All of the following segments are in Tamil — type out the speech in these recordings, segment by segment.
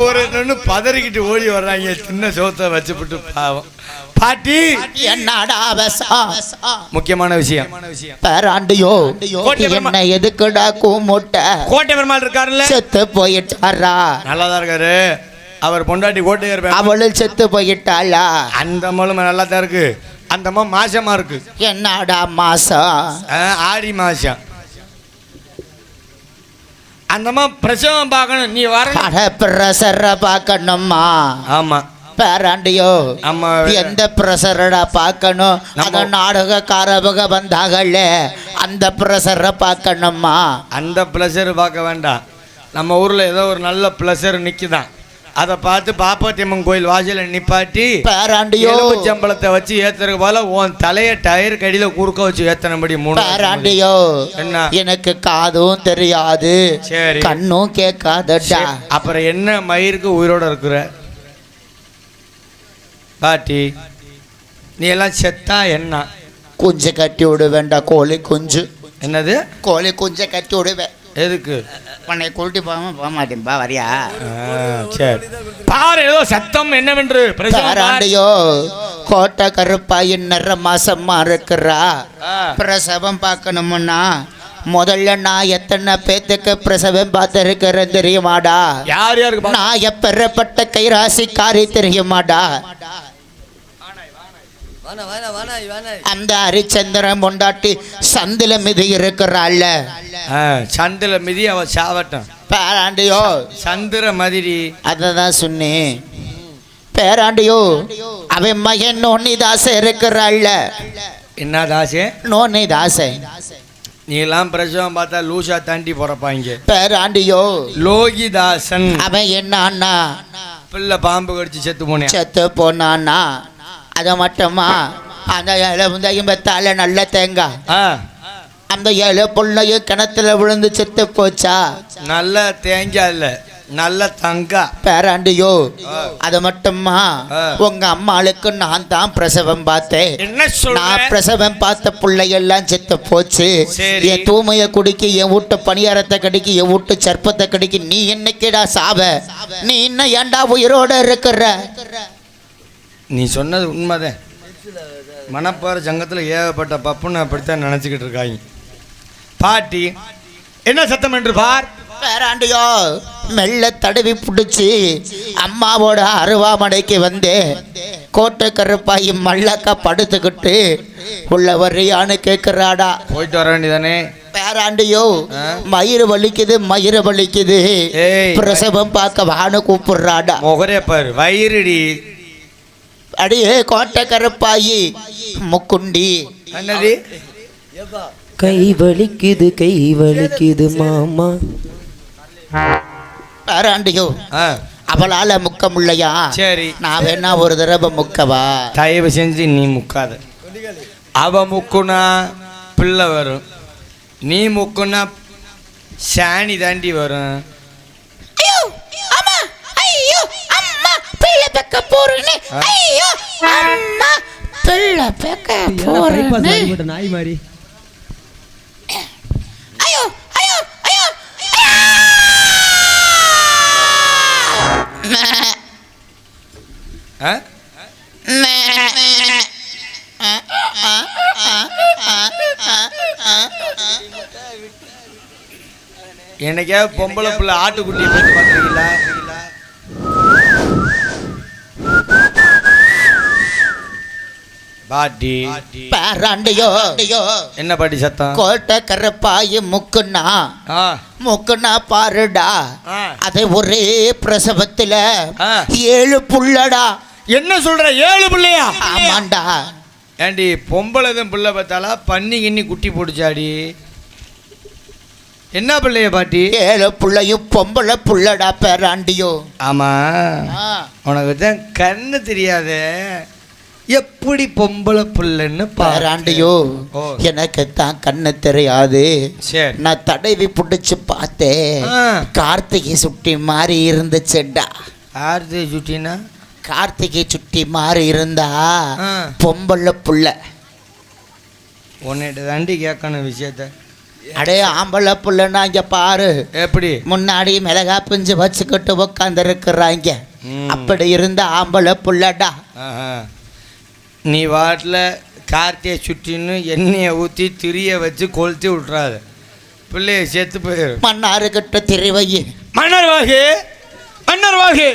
ஒரு நின்று பதறிக்கிட்டு ஓடி வர்றாங்க. சின்ன சோத்தை வச்சுப்புட்டு பாவம். பாட்டி! என்னடா முக்கியமான விஷயம். பேராண்டியோ என்ன எதுக்குடா கூமுட்ட கோட்டை பெருமாள் இருக்காருல்ல? செத்து போயிட்டாரா? நல்லாதான் இருக்காரு. அவர் பொண்டாட்டி கோட்டையர். அவளும் செத்து போயிட்டாளா? அந்த அம்மாலும் நல்லா தான் இருக்கு. அந்த மாசமா இருக்கு. என்னடா மாசம்? ஆ, ஆடி மாசம். அந்த அம்மா பிரசவம் பார்க்கணும். நீ வர பிரசர பார்க்கணுமா ஆமா. பேராண்டியோ எந்த பிரசரடா பார்க்கணும்? அந்த நாடகக்காரவங்க வந்தாகல்ல அந்த பிரசரை பார்க்கணுமா அந்த ப்ளஷர் பார்க்க வேண்டாம். நம்ம ஊர்ல ஏதோ ஒரு நல்ல ப்ளஷர் நிக்குதான். அதை பார்த்து பாப்பாத்தியம்மன் கோயில் வாசல்ல நிப்பாட்டி பேராண்டியோ. சம்பளத்தை வச்சு ஏத்துறதுக்கு போல உன் தலைய டயர் கடியில குறுக்க வச்சு ஏத்தனபடி மூணு பேராண்டியோ. என்ன? எனக்கு காதும் தெரியாது. சரி. கண்ணும் கேட்காதடா. அப்புறம் என்ன மயிருக்கு உயிரோட இருக்கிற? பாட்டி நீ எல்லாம் செத்தா என்ன? குஞ்சு கட்டி விடுவேன்டா கோழி குஞ்சு. என்னது? கோழி குஞ்சை கட்டி விடுவேன். எதுக்கு? உன்னை கூட்டி போகாம போக மாட்டேன்பா வரியா? சரி. பாரு ஏதோ சத்தம் என்னவென்று. பேராண்டியோ கோட்டை கருப்பாயின் நிற மாசமா இருக்கிறா. பிரசவம் பார்க்கணுமுன்னா முதல்ல நான் எத்தனை பேத்துக்கு பிரசவம் பார்த்துருக்கிறேன் தெரியுமாடா? யார் யாருக்கு நான் எப்பெறப்பட்ட கைராசிக்காரி தெரியுமாடா? அந்த ஹரிச்சந்திரன் பொண்டாட்டி சந்தில மிதி இருக்கிறாள்ல. ஆ, சந்தில மிதி அவ சாவட்டும். பேராண்டியோ. சந்திர மதிரி. அதை தான் சொன்னேன். பேராண்டியோ அவன் மகன் நோனிதாச இருக்கிறாள்ல. என்ன தாசே நோனிதாச. நீ எல்லாம் பிரசவம் பார்த்தா லூசா தாண்டி பிறப்பாங்க. பேராண்டியோ லோகிதாசன். அவன் என்னன்னா பிள்ளை பாம்பு கடிச்சு செத்து போனேன். செத்து போனானா அதை மட்டுமா? அந்த ஏழை முந்தையும் பெத்தால நல்ல தேங்காய் அந்த ஏழை பிள்ளையும் கிணத்துல விழுந்து செத்து போச்சா? நல்ல தேங்காய் இல்ல நல்ல தங்கா. பேராண்டியோ. அது மட்டுமா. உங்க அம்மாளுக்கு நான் தான் பிரசவம் பார்த்தேன். நான் பிரசவம் பார்த்த பிள்ளையெல்லாம் செத்து போச்சு. என் தூமையை குடிக்க என் வீட்டு பணியாரத்தை கடிக்க என் வீட்டு சர்ப்பத்தை கடிக்க நீ என்னைக்குடா சாவ. நீ இன்னும் ஏன்டா உயிரோட இருக்கிற? நீ சொன்னது உண்மைதான். மணப்பாறை சங்கத்தில் ஏகப்பட்ட பப்புன்னு அப்படித்தான் நினச்சிக்கிட்டு இருக்காங்க. பாட்டி என்ன சத்தம் என்று பார்? பேராண்டியோ மெல்ல தடவி பிடிச்சி அம்மாவோட அருவாமனைக்கு வந்து கோட்டை கருப்பாயி மல்லக்கா படுத்துக்கிட்டு உள்ள வர்றியான்னு கேட்குறாடா போயிட்டு வர வேண்டியதானே? பேராண்டியோ? மயிறு வலிக்குது மயிறு வலிக்குது. பிரசவம் பார்க்க வான்னு கூப்பிடுறாடா. முகரே பாரு வயிறுடி. அடியே கோட்டை கருப்பாயி. முக்குண்டி. என்னது? கை வலிக்குது கை வலிக்குது மாமா. பேராண்டியோ ஆ. அவளால முக்க முடியலையா சரி. நான் வேணா ஒரு தடவை முக்கவா? தயவு செஞ்சு நீ முக்காத. அவ முக்குனா பிள்ளை வரும். நீ முக்குனா சாணி தாண்டி வரும். பெக்க போறேன்னு. ஐயோ அம்மா பிள்ளை பெக்க போறேன்னு. நாய் மாதிரி. ஐயோ ஐயோ ஐயோ ஆ? என்னைக்காவது பொம்பளை பிள்ளை ஆட்டுக்குட்டியை பற்றி பார்த்துருக்கீங்களா? பாட்டி. பேராண்டியோ? என்ன பாட்டி சத்தம்? கோட்டை கருப்பாயி முக்குன்னா முக்குன்னா பாருடா. அது ஒரே பிரசவத்துல. ஏழு புள்ளடா. என்ன சொல்ற? ஏழு பிள்ளையா? ஆமாண்டா. ஏண்டி பொம்பளை தான் பிள்ளை பார்த்தாலா பண்ணி கிண்ணி குட்டி போட்டுச்சாடி? என்ன பிள்ளைய பாட்டி? ஏழு புள்ளையும் பொம்பளை புள்ளடா பேராண்டியோ. ஆமா. உனக்கு தான் கண்ணு தெரியாதே. எப்படி பொம்பளை புள்ளைன்னு பேராண்டியோ. எனக்கு தான் கண்ணு தெரியாது. நான் தடவி பிடிச்சு பார்த்தேன். கார்த்திகை சுட்டி மாதிரி இருந்துச்சுடா. ஆர்த்தி சுட்டினா? கார்த்திகை சுட்டி மாதிரி இருந்தா. பொம்பளை புள்ள. உன்னிட்ட தாண்டி கேட்கணும் விஷயத்த. அடே ஆம்பளை புள்ளன்னா இங்க பாரு. எப்படி? முன்னாடி மிளகா பிஞ்சு வச்சுக்கிட்டு உட்காந்து இருக்கிறாங்க ம். அப்படி இருந்த ஆம்பளை புள்ளடா. நீ வாட்டில் கார்த்தியை சுற்றின்னு எண்ணெயை ஊற்றி திரிய வச்சு கொளுத்தி விட்றாத பிள்ளைய செத்து போயிடும் மன்னாரு கிட்ட திரிவை மன்னர் வாகு மன்னர் வாகு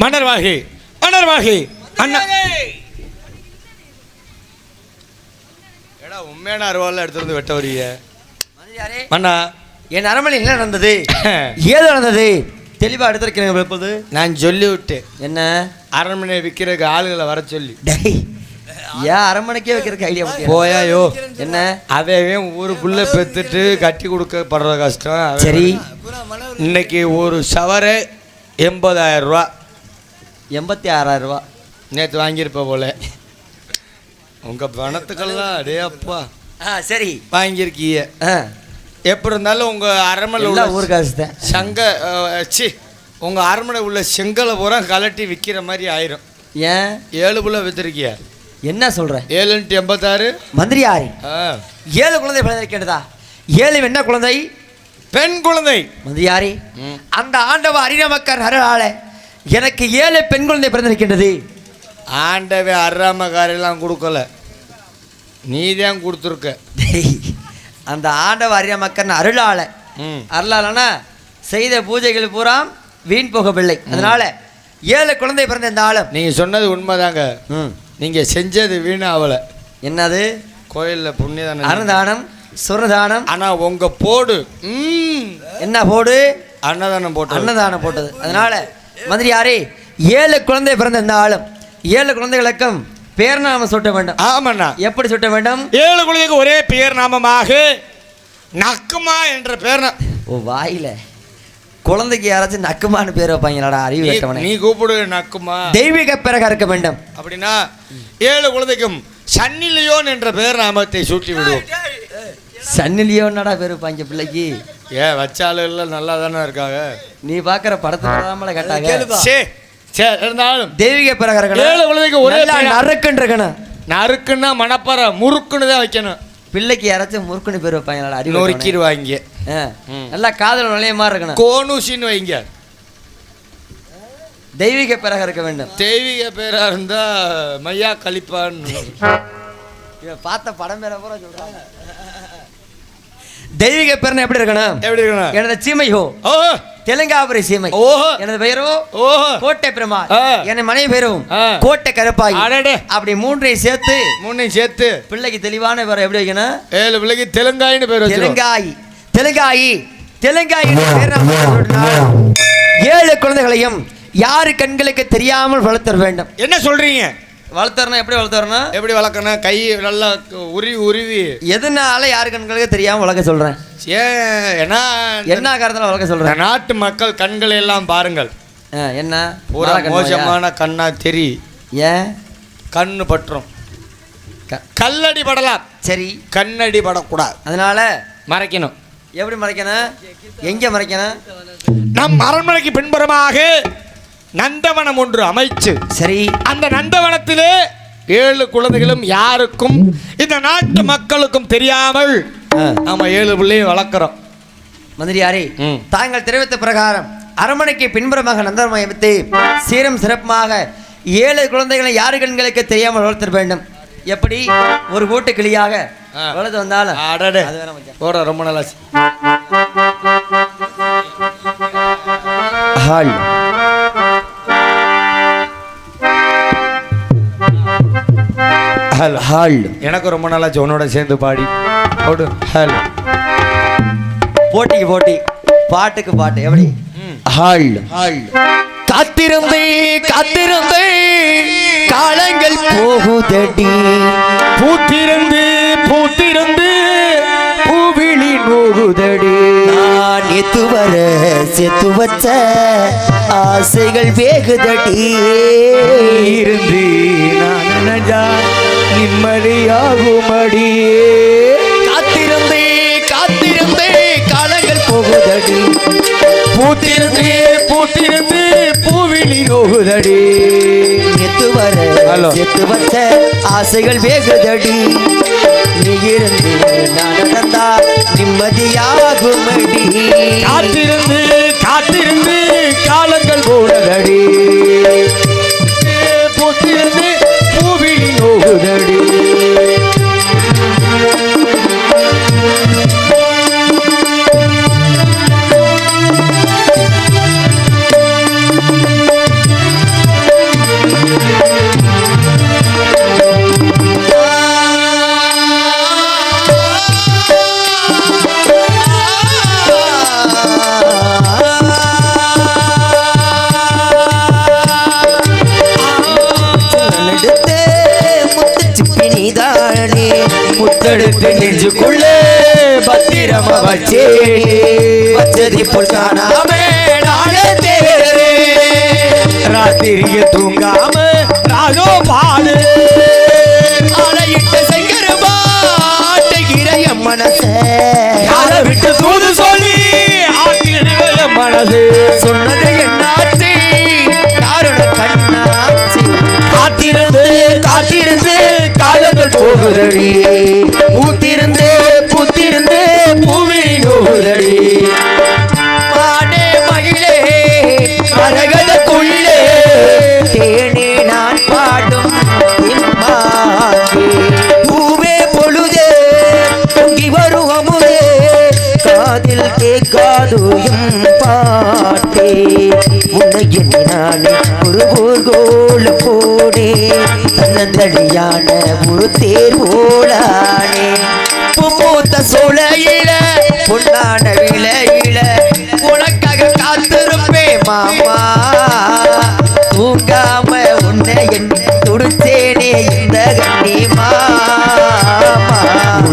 மன்னர் வாகு மன்னர் வாகு அண்ணா. உண்மையான அருவாள் எடுத்து வந்து வெட்ட மந்திரியாரே, மன்னா. என் அரண்மனை என்ன நடந்தது? ஏது நடந்தது? தெளிவா எடுத்திருக்கிறேன் இப்போது நான் சொல்லி விட்டேன் என்ன? அரண்மனை விற்கிறதுக்கு ஆளுகளை வர சொல்லி. டேய் ஏன் அரண்மனைக்கே வைக்கிறதுக்கு ஐடியா போயாயோ. என்ன? அவன் ஊருக்குள்ள பெத்துட்டு கட்டி கொடுக்கப்படுற கஷ்டம். சரி. இன்னைக்கு ஒரு சவரை எண்பதாயிரம் ரூபா. எண்பத்தி ஆறாயிரம் ரூபா. நேற்று வாங்கியிருப்ப போல. உங்க பணத்துக்கெல்லாம் அடே அப்பா. ஆ சரி. வாங்கியிருக்கீங்க. எப்படி இருந்தாலும் உங்க அரண்மனை எல்லாம் உள்ள ஊர் காசு தான் சங்க சி உங்க அரண்மனை உள்ள செங்கலை பூரா கலட்டி விற்கிற மாதிரி ஆயிரும். ஏன்? ஏழு புள்ள வித்துருக்கிய? என்ன சொல்ற? ஏழுன்ட்டு எண்பத்தாறு. மந்திரியாரி ஆ. ஏழு குழந்தை பிறந்திருக்கின்றதா ஏழு என்ன குழந்தை? பெண் குழந்தை. மந்திரியாரி. அந்த ஆண்டவ அரிரமக்கர் அருளால எனக்கு ஏழு பெண் குழந்தை பிறந்திருக்கின்றது. ஆண்டவே அறாமக்காரெல்லாம் கொடுக்கல. நீ தான் கொடுத்துருக்க அந்த ஆண்டவ அரிரமக்கர் அருளால. ம். அருளாலனா செய்த பூஜைகள் பூரா வீண் போகவில்லை. அதனால ஏழு குழந்தை பிறந்த இந்த ஆளும். நீங்க சொன்னது உண்மைதாங்க. நீங்க செஞ்சது வீணாவல. என்னது? கோயில்ல புண்ணியதானம் அன்னதானம் சுரதானம். ஆனா உங்க போடு. என்ன போடு? அன்னதானம் போட்டு அன்னதானம் போட்டது. அதனால மந்திரியாரே ஏழு குழந்தை பிறந்த இந்த ஆளும். ஏழு குழந்தைகளுக்கும் பேர் நாம சூட்ட வேண்டும். ஆமாண்ணா. எப்படி சூட்ட வேண்டும்? ஏழு குழந்தைக்கு ஒரே பெயர் நாமமாக நக்குமா என்ற பேர் ஓ வாயில. குழந்தைக்கு யாராச்சும் நக்குமான்னு பேர் வைப்பாங்களாடா அறிவு நீ- கட்டவனே. நீ கூப்பிடு நக்குமா. தெய்வீக பிறகு இருக்க வேண்டும். அப்படின்னா ஏழு குழந்தைக்கும் சன்னிலியோன் என்ற பேர் நாமத்தை சூட்டி விடுவோம். சன்னிலியோன்னடா பேர் வைப்பாங்க பிள்ளைக்கு. ஏ வச்சாலும் எல்லாம் நல்லா தானே இருக்காங்க. நீ பாக்குற படத்தை படாமல கட்டாங்க சே சரி இருந்தாலும் தெய்வீக இருக்கணும் ஏழு குழந்தைக்கு ஒரே பையனா? நறுக்குன்னு மணப்பற முறுக்குன்னு தான் வைக்கணும். பிள்ளைக்கு யாராச்சும் முறுக்குன்னு பேர் அறிவு கட்டவனே. நொறுக்கிடுவாங்க. நல்லா காதல் நுழைய மாதிரி இருக்கணும். கோனூசின்னு வைங்க. தெய்வீக பிறகு இருக்க வேண்டும். தெய்வீக பேரா இருந்தா மையா கலிப்பான்னு. இவன் பார்த்த படம் பேர பூரா சொல்றாங்க. தெய்வீக பேர்னா எப்படி இருக்கணும்? எப்படி இருக்கணும்? எனது சீமையோ. ஓ தெலுங்காபுரி சீமை. ஓஹோ. எனது பெயரோ? ஓஹோ. கோட்டை பெருமாள். ஆ. என் மனைவி பேரும் ஆ. கோட்டை கருப்பாய். அப்படி மூன்றையும் சேர்த்து மூணையும் சேர்த்து. பிள்ளைக்கு தெளிவான பேர் எப்படி வைக்கணும்? ஏழு பிள்ளைக்கு தெலுங்காயின்னு பேர் தெலுங்காய். தெலுங்காயி. தெலுங்காய் ஏழு குழந்தைகளையும் யாரு கண்களுக்கு தெரியாமல் வளர்த்தர வேண்டும். என்ன சொல்றீங்க? வளர்த்தரணும் எப்படி வளர்த்தரணும் எப்படி வளர்க்கணும் கை நல்லா உருவி உருவி. எதனால யாரு கண்களுக்கு தெரியாம வளர்க்க சொல்றேன்? ஏன் ஏன்னா என்ன காரணத்துல வளர்க்க சொல்றேன்? நாட்டு மக்கள் கண்களை எல்லாம் பாருங்கள். என்ன? பூரா? மோசமான கண்ணா தெரி. ஏன்? கண்ணு பற்றும் க- கல்லடி படலாம். சரி. கண்ணடி படக்கூடாது. அதனால? மறைக்கணும். எப்படி மறைக்கணும்? எங்க மறைக்கணும்? நம் அரண்மனைக்கு பின்புறமாக நந்தவனம் ஒன்று அமைச்சு சரி அந்த நந்தவனத்திலே ஏழு குழந்தைகளும் யாருக்கும் இந்த நாட்டு மக்களுக்கும் தெரியாமல் ஆ. நாம ஏழு பிள்ளையும் வளர்க்குறோம் மந்திரியாரே. தாங்கள் தெரிவித்த பிரகாரம் அரண்மனைக்கு பின்புறமாக நந்தனம் அமைத்து சீரும் சிறப்புமாக ஏழு குழந்தைகளை யாரு கண்களுக்கு தெரியாமல் வளர்த்திட வேண்டும் எப்படி ஒரு கூட்டு கிளியாக. வளர்த்து வந்தாலும் அடடே அது வேற மச்சான். போட ரொம்ப நல்லா ஹால் ஹலோ எனக்கு ரொம்ப நாளாச்சு உன்னோட சேர்ந்து பாடி. போடு. ஹலோ போட்டிக்கு போட்டி. பாட்டுக்கு பாட்டு. எப்படி? ஹால் ஹால் காத்திருந்தே காத்திருந்தே காலங்கள் போகுதடி. பூத்திருந்து பூத்திருந்து பூவிழி நோகுதடி. நான் எத்து வர செத்து வச்ச ஆசைகள் வேகுதடி. இருந்து நான் இம்மடியாகுமடியே காத்திருந்தே காத்திருந்தே காலங்கள் போகுதடி. பூத்திருந்து பூத்திருந்து பூவிழி நோகுதடி எத்து வர எத்து வந்த ஆசைகள் வேகுதடி. நீ இருந்து நான் நடந்தா நிம்மதியாகுமடி. காத்திருந்து காத்திருந்து காலங்கள் போனதடி. மனசே. யார விட்டு தூது சொல்லி? மனசு. சொன்னது என்னாச்சு? யாரோட கண்ணாச்சு? காத்திருந்து காத்திருந்து காலங்கள் போகிறடி பாயும் பாட்டே முன்னையினாலே ஒரு ஊர்கோல போடே தன்னந்தடியான ஒரு தேர்வோடானே. பூத்த சோழையில பொன்னான விளையில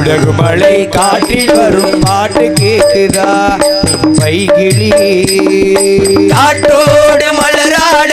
உலகு மலை காற்றில் வரும் பாட்டு கேட்குதா பைகிளி. காற்றோடு மலராட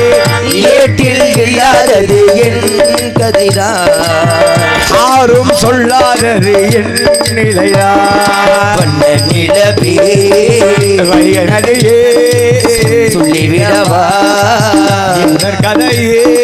கேட்டில் இல்லாதது என் கதைதான். ஆறும் சொல்லாதது என் நிலையா வண்ண நிலவே வயனதையே சொல்லிவிடவா. கதையே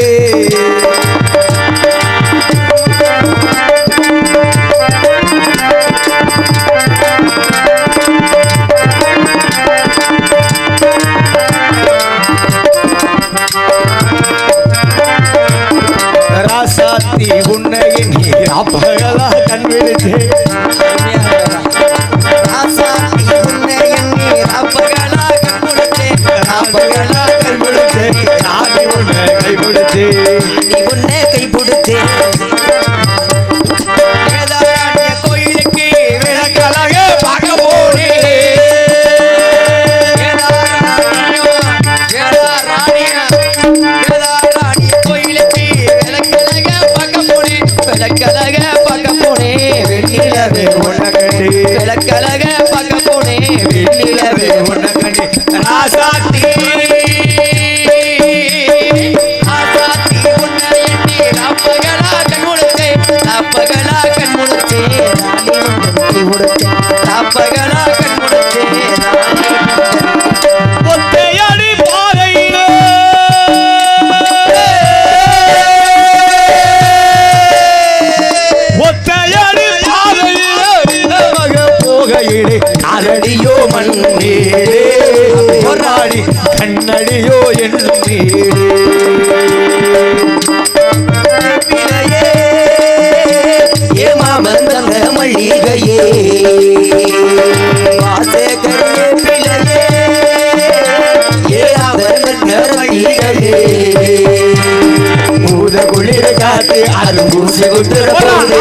குளிர காத்து அது பூசி குட்டுற போது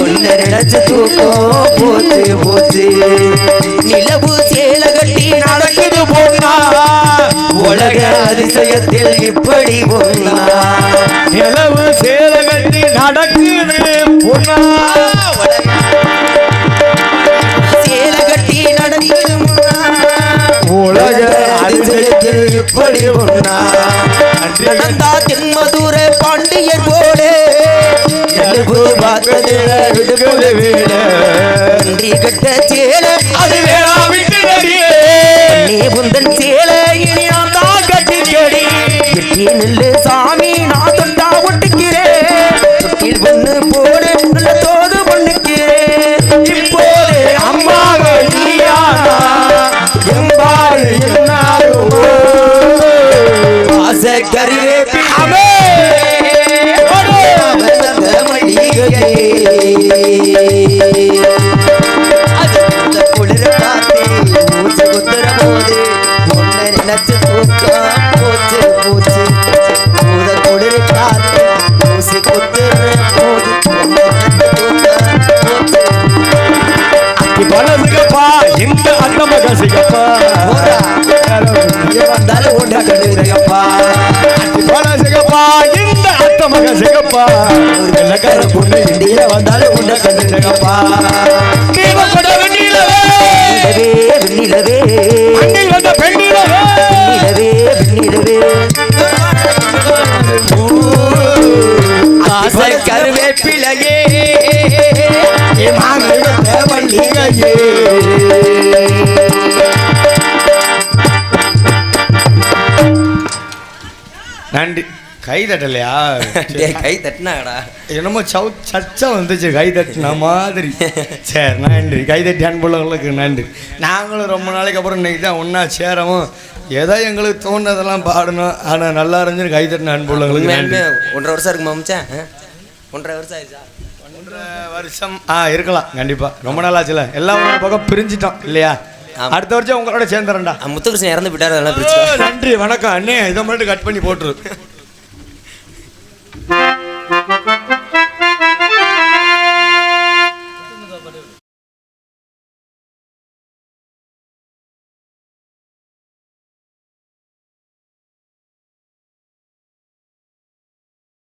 உன்னை நினைச்சு தூக்கம் போச்சு போச்சு. நிலவு சேல கட்டி நடக்குது பொண்ணா உலக அதிசயத்தில் இப்படி ஒன்னா நிலவு சேல கட்டி நடக்குது பொண்ணா சேல கட்டி நடக்குது முன்னா. உலக அதிசயத்தில் இப்படி ஒன்னா நடந்தா தென்மதுர எழுபு பார்த்தது விடுபடு வீடு நன்றி கட்ட சேல அது விட்டு நீ புந்தன் சேல இனி நான் தான் கட்டி எட்டி நில்லு ஆசை கருவேப்பிலையே. மல்லிகையே நன்றி. கை தட்டலையா? டேய், கை தட்டினாடா என்னமோ சவு சச்சா வந்துச்சு கை தட்டின மாதிரி. சரி நன்றி. கை தட்டி அன்புள்ளவங்களுக்கு நன்றி. நாங்களும் ரொம்ப நாளைக்கு அப்புறம் இன்னைக்கு தான் ஒன்றா சேரவும் ஏதோ எங்களுக்கு தோணுனதெல்லாம் பாடணும். ஆனால் நல்லா இருந்துச்சு கை தட்டின அன்புள்ளவங்களுக்கு ஒன்றரை வருஷம் இருக்குமா மச்சான்? ஒன்றரை வருஷம் ஆயிடுச்சா? ஒன்றரை வருஷம் ஆ இருக்கலாம். கண்டிப்பாக ரொம்ப நாள் ஆச்சுல. எல்லாம் ஒரு பக்கம் பிரிஞ்சிட்டோம் இல்லையா. அடுத்த வருஷம் உங்களோட சேர்ந்துறேன்டா. முத்துகிருஷ்ணன் இறந்து விட்டாரு அதெல்லாம் நன்றி வணக்கம். அண்ணே இதை மட்டும் கட் பண்ணி போட்டுரு.